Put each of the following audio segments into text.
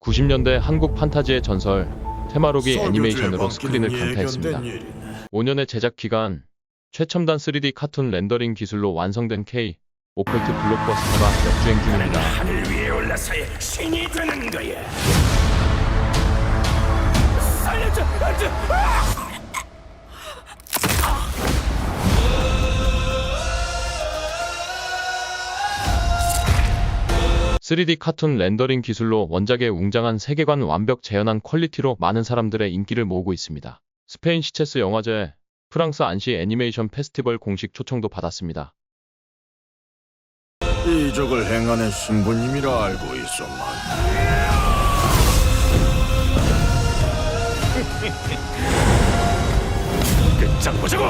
90년대 한국 판타지의 전설 테마록이 애니메이션으로 스크린을 강타했습니다. 5년의 제작 기간, 최첨단 3D 카툰 렌더링 기술로 완성된 K 오컬트 블록버스터가 역주행 중입니다. 하늘 위에 올라서야 신이 되는 거야. 3D 카툰 렌더링 기술로 원작의 웅장한 세계관 완벽 재현한 퀄리티로 많은 사람들의 인기를 모으고 있습니다. 스페인 시체스 영화제, 프랑스 안시 애니메이션 페스티벌 공식 초청도 받았습니다. 이적을 행하는 신부님이라 알고 있었만 끝장 보자고!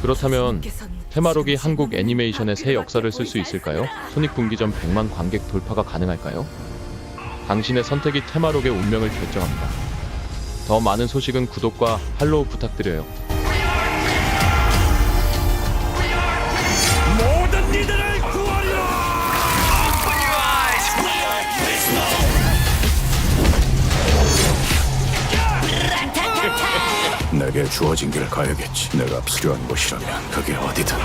그렇다면 테마록이 한국 애니메이션의 새 역사를 쓸 수 있을까요? 손익분기 점 100만 관객 돌파가 가능할까요? 당신의 선택이 테마록의 운명을 결정합니다. 더 많은 소식은 구독과 팔로우 부탁드려요. 내게 주어진 길 가야겠지. 내가 필요한 곳이라면 그게 어디든